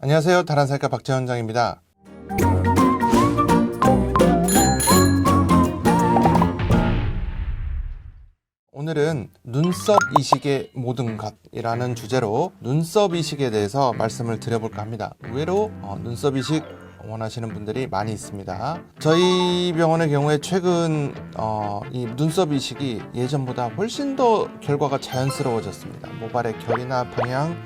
안녕하세요. 다란살까 박재현장입니다. 오늘은 눈썹 이식의 모든 것이라는 주제로 눈썹 이식에 대해서 말씀을 드려볼까 합니다. 의외로 어, 눈썹 이식 원하시는 분들이 많이 있습니다. 저희 병원의 경우에 최근 어, 이 눈썹 이식이 예전보다 훨씬 더 결과가 자연스러워졌습니다. 모발의 결이나 방향,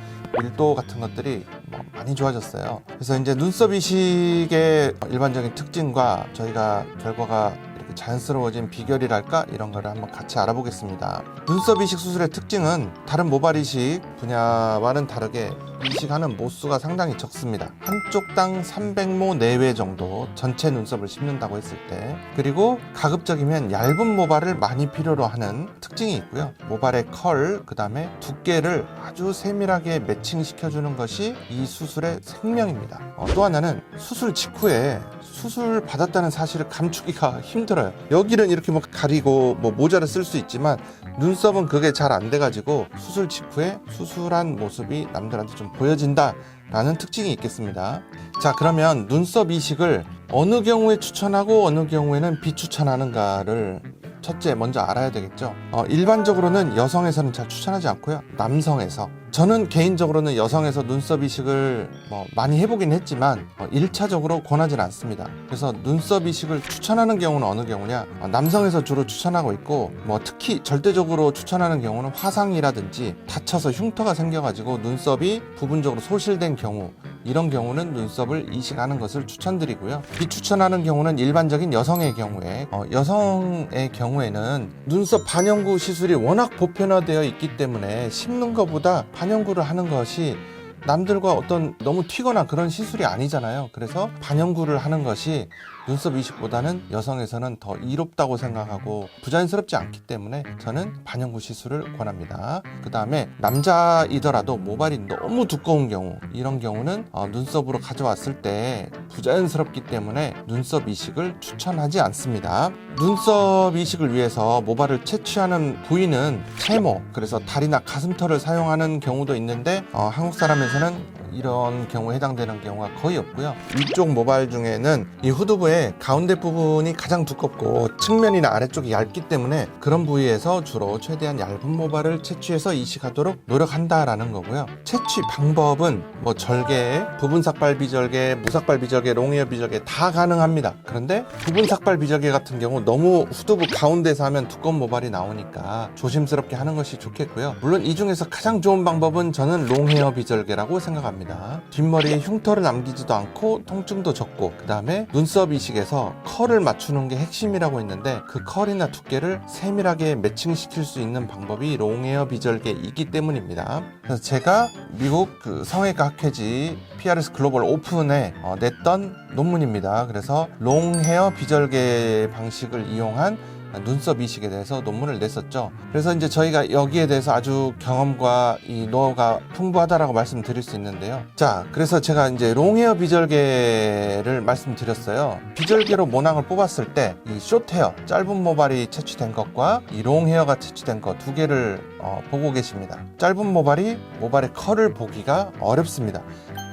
밀도 같은 것들이 뭐 많이 좋아졌어요. 그래서 이제 눈썹 이식의 일반적인 특징과 저희가 결과가 이렇게 자연스러워진 비결이랄까 이런 거를 한번 같이 알아보겠습니다. 눈썹 이식 수술의 특징은 다른 모발 이식 분야와는 다르게 이식하는 모수가 상당히 적습니다. 한쪽당 300모 내외 정도 전체 눈썹을 심는다고 했을 때 그리고 가급적이면 얇은 모발을 많이 필요로 하는 특징이 있고요. 모발의 컬, 그 다음에 두께를 아주 세밀하게 매칭시켜주는 것이 이 수술의 생명입니다. 어, 또 하나는 수술 직후에 수술 받았다는 사실을 감추기가 힘들어요. 여기는 이렇게 뭐 가리고 뭐 모자를 쓸 수 있지만 눈썹은 그게 잘 안 돼가지고 수술 직후에 수술한 모습이 남들한테 좀 보여진다. 라는 특징이 있겠습니다. 자, 그러면 눈썹 이식을 어느 경우에 추천하고 어느 경우에는 비추천하는가를 첫째 먼저 알아야 되겠죠. 어, 일반적으로는 여성에서는 잘 추천하지 않고요. 남성에서. 저는 개인적으로는 여성에서 눈썹 이식을 뭐 많이 해보긴 했지만 어, 1차적으로 권하진 않습니다. 그래서 눈썹 이식을 추천하는 경우는 어느 경우냐? 어, 남성에서 주로 추천하고 있고 뭐 특히 절대적으로 추천하는 경우는 화상이라든지 다쳐서 흉터가 생겨가지고 눈썹이 부분적으로 소실된 경우 이런 경우는 눈썹을 이식하는 것을 추천드리고요. 비추천하는 경우는 일반적인 여성의 경우에 어, 여성의 경우에는 눈썹 반영구 시술이 워낙 보편화되어 있기 때문에 심는 것보다 반영구를 하는 것이 남들과 어떤 너무 튀거나 그런 시술이 아니잖아요. 그래서 반영구를 하는 것이 눈썹 이식보다는 여성에서는 더 이롭다고 생각하고 부자연스럽지 않기 때문에 저는 반영구 시술을 권합니다. 그 다음에 남자이더라도 모발이 너무 두꺼운 경우 이런 경우는 어, 눈썹으로 가져왔을 때 부자연스럽기 때문에 눈썹 이식을 추천하지 않습니다. 눈썹 이식을 위해서 모발을 채취하는 부위는 채모 그래서 다리나 가슴털을 사용하는 경우도 있는데 어, 한국 사람에서는 이런 경우에 해당되는 경우가 거의 없고요. 위쪽 모발 중에는 이 후두부의 가운데 부분이 가장 두껍고 측면이나 아래쪽이 얇기 때문에 그런 부위에서 주로 최대한 얇은 모발을 채취해서 이식하도록 노력한다라는 거고요. 채취 방법은 뭐 절개, 부분 삭발 비절개, 무삭발 비절개, 롱웨어 비절개 다 가능합니다. 그런데 부분 삭발 비절개 같은 경우 너무 후두부 가운데서 하면 두꺼운 모발이 나오니까 조심스럽게 하는 것이 좋겠고요. 물론 이 중에서 가장 좋은 방법은 저는 롱헤어 비절개라고 생각합니다. 뒷머리에 흉터를 남기지도 않고 통증도 적고 그 다음에 눈썹 이식에서 컬을 맞추는 게 핵심이라고 했는데 그 컬이나 두께를 세밀하게 매칭시킬 수 있는 방법이 롱헤어 비절개이기 때문입니다. 그래서 제가 미국 그 성형외과 학회지 PRS 글로벌 오픈에 어, 냈던 논문입니다. 그래서 롱헤어 비절개 방식을 이용한 눈썹 이식에 대해서 논문을 냈었죠. 그래서 이제 저희가 여기에 대해서 아주 경험과 이 노하우가 풍부하다라고 말씀드릴 수 있는데요. 자, 그래서 제가 이제 롱헤어 비절개를 말씀드렸어요. 비절개로 모낭을 뽑았을 때 이 숏헤어, 짧은 모발이 채취된 것과 이 롱헤어가 채취된 것 두 개를 어, 보고 계십니다. 짧은 모발이 모발의 컬을 보기가 어렵습니다.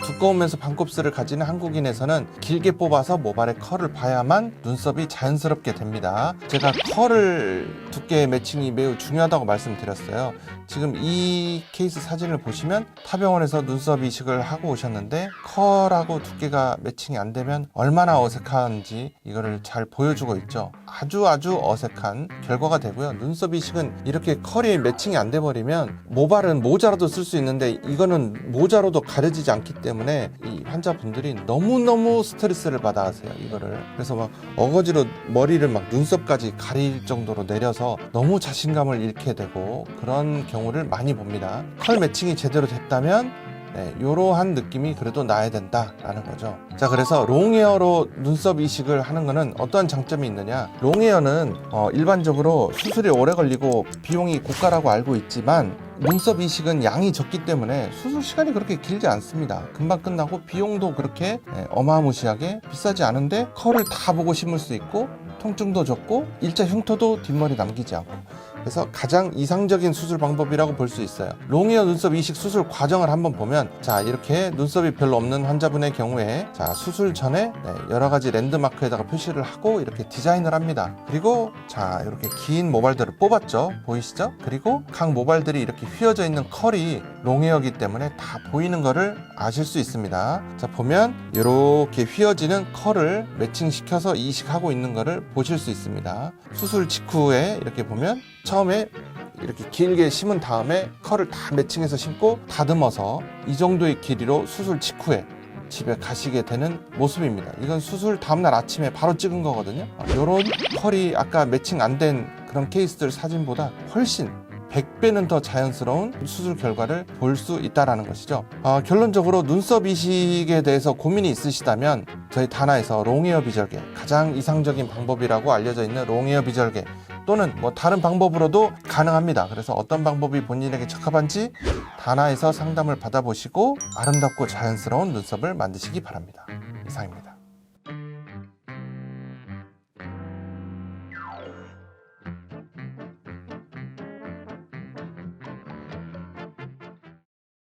두꺼우면서 반곱슬을 가지는 한국인에서는 길게 뽑아서 모발의 컬을 봐야만 눈썹이 자연스럽게 됩니다. 제가 컬을 두께의 매칭이 매우 중요하다고 말씀드렸어요. 지금 이 케이스 사진을 보시면 타병원에서 눈썹 이식을 하고 오셨는데 컬하고 두께가 매칭이 안 되면 얼마나 어색한지 이거를 잘 보여주고 있죠. 아주 아주 어색한 결과가 되고요. 눈썹 이식은 이렇게 컬이 매칭이 안 돼 버리면 모발은 모자로도 쓸 수 있는데 이거는 모자로도 가려지지 않기 때문에 이 환자분들이 너무너무 스트레스를 받아 하세요. 이거를. 그래서 막 어거지로 머리를 막 눈썹까지 가릴 정도로 내려서 너무 자신감을 잃게 되고 그런 경우를 많이 봅니다. 컬 매칭이 제대로 됐다면 네, 이러한 느낌이 그래도 나야 된다라는 거죠. 자, 그래서 롱헤어로 눈썹 이식을 하는 거는 어떠한 장점이 있느냐? 롱헤어는 어, 일반적으로 수술이 오래 걸리고 비용이 고가라고 알고 있지만 눈썹 이식은 양이 적기 때문에 수술 시간이 그렇게 길지 않습니다. 금방 끝나고 비용도 그렇게 네, 어마무시하게 비싸지 않은데 컬을 다 보고 심을 수 있고 통증도 적고 일자 흉터도 뒷머리 남기지 않고 그래서 가장 이상적인 수술 방법이라고 볼 수 있어요. 롱웨어 눈썹 이식 수술 과정을 한번 보면 자 이렇게 눈썹이 별로 없는 환자분의 경우에 자 수술 전에 네, 여러 가지 랜드마크에다가 표시를 하고 이렇게 디자인을 합니다. 그리고 자 이렇게 긴 모발들을 뽑았죠. 보이시죠? 그리고 각 모발들이 이렇게 휘어져 있는 컬이 롱웨어기 때문에 다 보이는 거를 아실 수 있습니다. 자 보면 이렇게 휘어지는 컬을 매칭시켜서 이식하고 있는 거를 보실 수 있습니다. 수술 직후에 이렇게 보면 처음에 이렇게 길게 심은 다음에 컬을 다 매칭해서 심고 다듬어서 이 정도의 길이로 수술 직후에 집에 가시게 되는 모습입니다. 이건 수술 다음날 아침에 바로 찍은 거거든요. 이런 컬이 아까 매칭 안 된 그런 케이스들 사진보다 훨씬 100배는 더 자연스러운 수술 결과를 볼 수 있다라는 것이죠. 어, 결론적으로 눈썹 이식에 대해서 고민이 있으시다면 저희 다나에서 롱웨어 비절개 가장 이상적인 방법이라고 알려져 있는 롱웨어 비절개 또는 뭐 다른 방법으로도 가능합니다. 그래서 어떤 방법이 본인에게 적합한지 다나에서 상담을 받아보시고 아름답고 자연스러운 눈썹을 만드시기 바랍니다. 이상입니다.